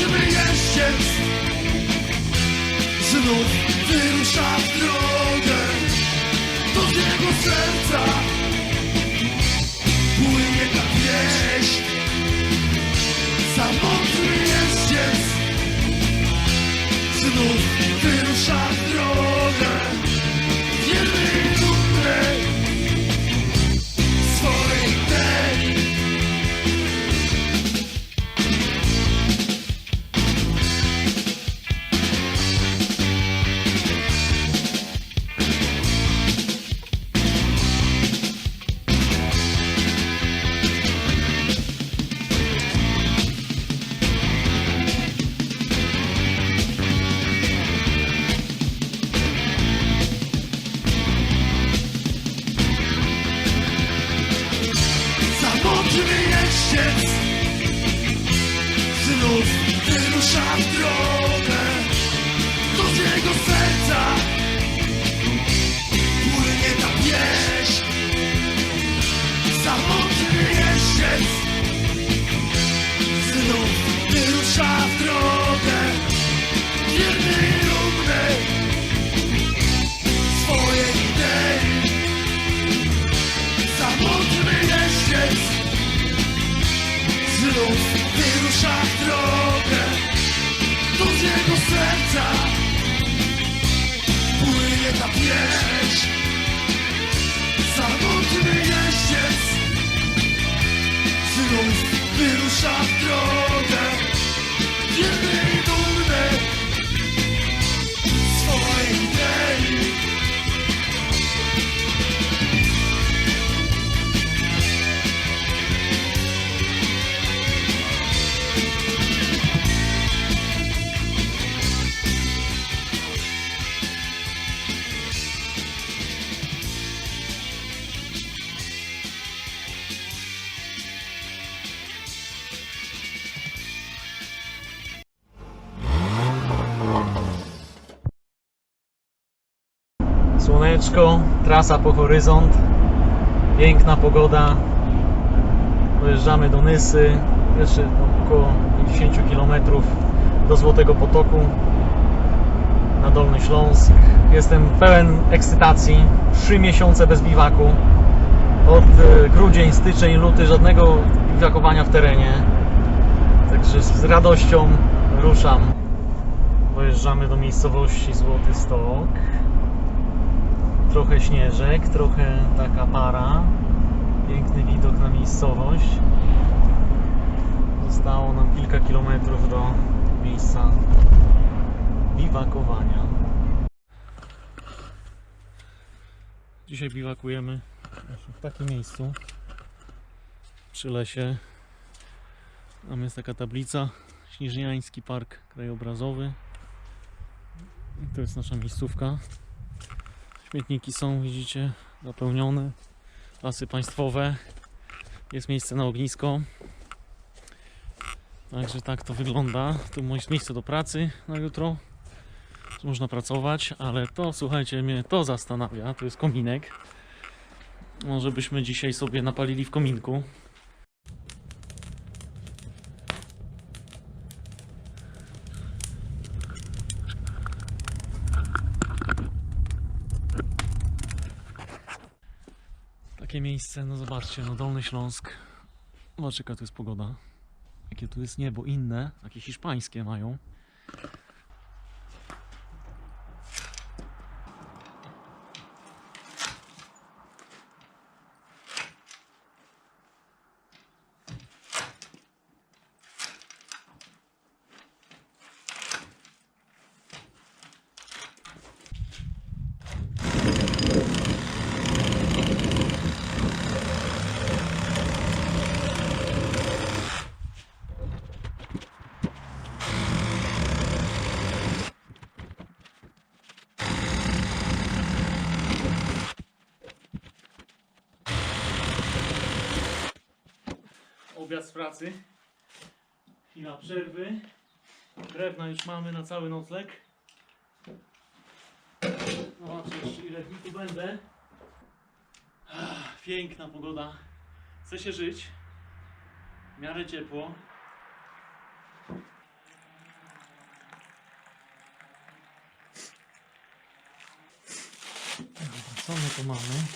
Samotny jeździec. Znów wyrusza w drogę. Do jego serca. Płynie ta pieśń. Samotny jeździec. Znów wyrusza Słoneczko, trasa po horyzont, piękna pogoda. Dojeżdżamy do Nysy, jeszcze około 50 km do Złotego Potoku na Dolny Śląsk. Jestem pełen ekscytacji. Trzy miesiące bez biwaku. Od e, grudzień, styczeń, luty żadnego biwakowania w terenie. Także z radością ruszam. Dojeżdżamy do miejscowości Złoty Stok trochę śnieżek, trochę taka para. Piękny widok na miejscowość. Zostało nam kilka kilometrów do miejsca biwakowania. Dzisiaj biwakujemy w takim miejscu przy lesie. Tam jest taka tablica Śnieżniański Park Krajobrazowy. I to jest nasza miejscówka. Śmietniki są, widzicie, zapełnione. Lasy państwowe. Jest miejsce na ognisko. Także tak to wygląda. Tu jest miejsce do pracy na jutro. Można pracować, ale to słuchajcie, mnie to zastanawia. Tu jest kominek. Może byśmy dzisiaj sobie napalili w kominku. Takie miejsce, no zobaczcie, no Dolny Śląsk. Zobaczcie jaka tu jest pogoda. Jakie tu jest niebo inne, takie hiszpańskie mają. obiad z pracy. Chwila przerwy. Drewna już mamy na cały nocleg. Zobaczcie jeszcze ile dni tu będę. Piękna pogoda. Chce się żyć. W miarę ciepło. Co my tu mamy?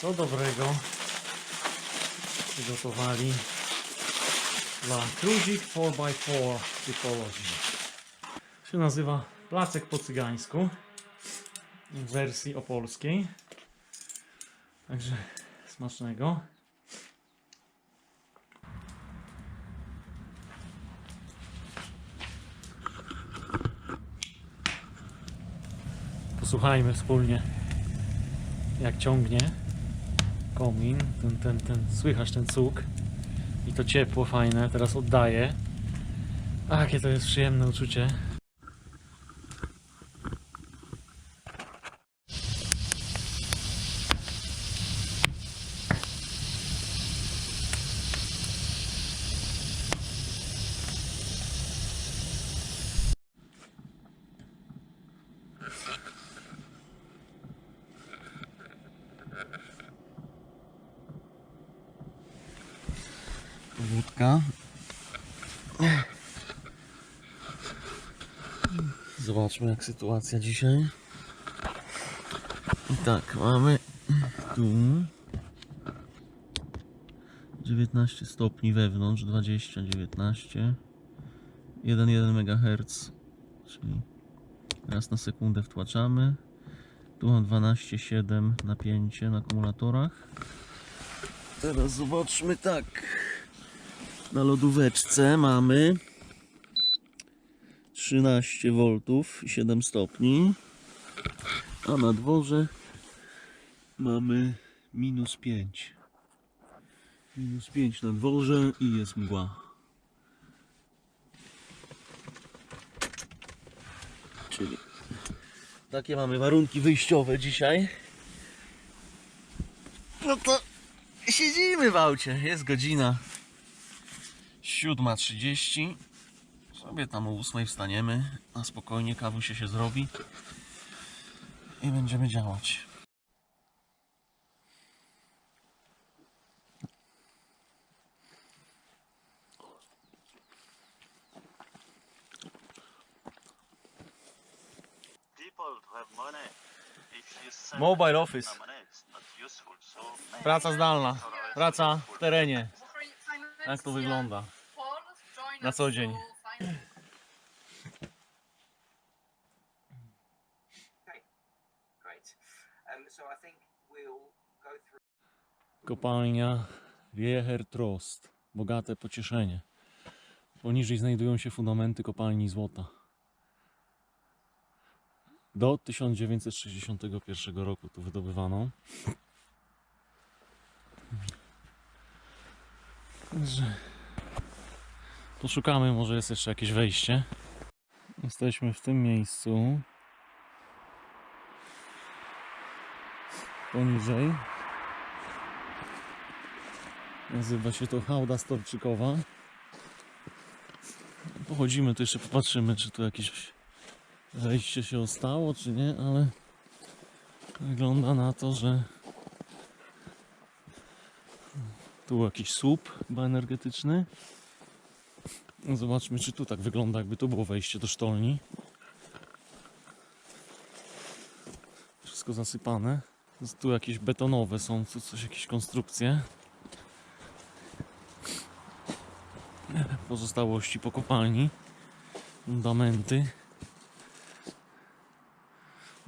Co dobrego? Przygotowali dla Cruzik 4x4 typologii. Się nazywa placek po cygańsku w wersji opolskiej. Także smacznego. Posłuchajmy wspólnie, jak ciągnie komin, ten, ten, ten, słychać ten cuk i to ciepło fajne, teraz oddaje. A, jakie to jest przyjemne uczucie. Wódka. Zobaczmy jak sytuacja dzisiaj. I tak, mamy tu 19 stopni wewnątrz, 20, 19 1,1 MHz, czyli raz na sekundę wtłaczamy. Tu mam 12,7 napięcie na akumulatorach. Teraz zobaczmy tak. Na lodóweczce mamy 13 V i 7 stopni, a na dworze mamy minus 5. Minus 5 na dworze i jest mgła. Czyli takie mamy warunki wyjściowe dzisiaj. No to siedzimy w aucie, jest godzina 7.30. Sobie tam o 8 wstaniemy, a spokojnie kawusie się zrobi i będziemy działać. Mobile office. Praca zdalna, praca w terenie. Tak to wygląda na co dzień? Kopalnia Wieher Trost. Bogate pocieszenie. Poniżej znajdują się fundamenty kopalni złota. Do 1961 roku tu wydobywano. Także poszukamy, może jest jeszcze jakieś wejście. Jesteśmy w tym miejscu. Poniżej. Nazywa się to hałda storczykowa. Pochodzimy tu jeszcze, popatrzymy, czy tu jakieś wejście się ostało, czy nie, ale wygląda na to, że tu jakiś słup chyba energetyczny. No Zobaczmy, czy tu tak wygląda, jakby tu było wejście do sztolni. Wszystko zasypane. Tu jakieś betonowe są, tu coś, jakieś konstrukcje. Pozostałości po kopalni. Fundamenty.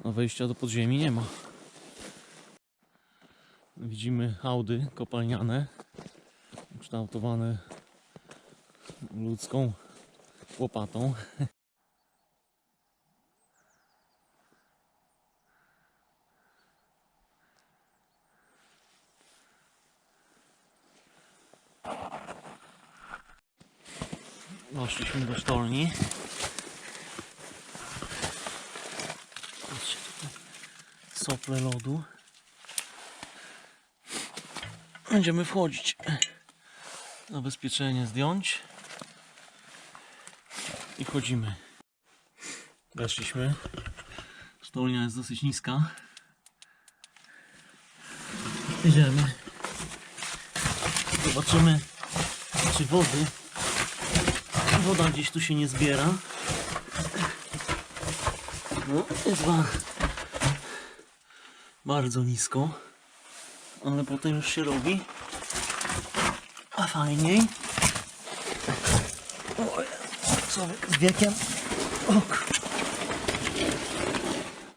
A wejścia do podziemi nie ma. Widzimy hałdy kopalniane. Kształtowane ludzką łopatą. Doszliśmy do sztolni. Patrzcie tutaj. Sople lodu. Będziemy wchodzić. Zabezpieczenie zdjąć. I wchodzimy. Weszliśmy. Sztolnia jest dosyć niska. Idziemy. Zobaczymy, czy wody Woda gdzieś tu się nie zbiera. No, jest Bardzo nisko. Ale potem już się robi. A fajniej. O, człowiek z wiekiem. O, kur-